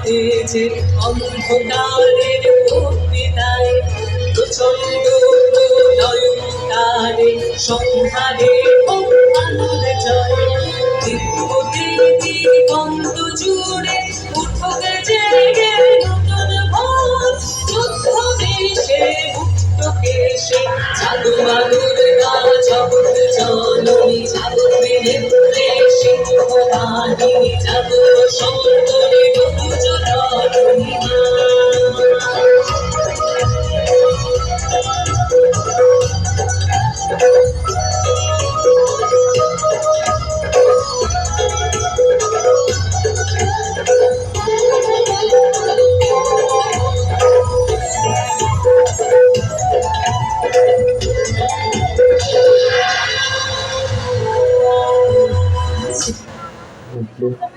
অন্ধকার তেজে অন্ধকারের ভক্তিতায় প্রচণ্ড নয়নকারে সংহারে আলোর জয় দিব্যতে জীবন্ত জুড়ে উঠোক জেগে নতুন ভোর। যুদ্ধ দেশে মুক্ত কেশে জাদু আলোর গা জগৎ জননী জাগতে নেত্রে জাদু সৌন্দর্য রঘুজ luôn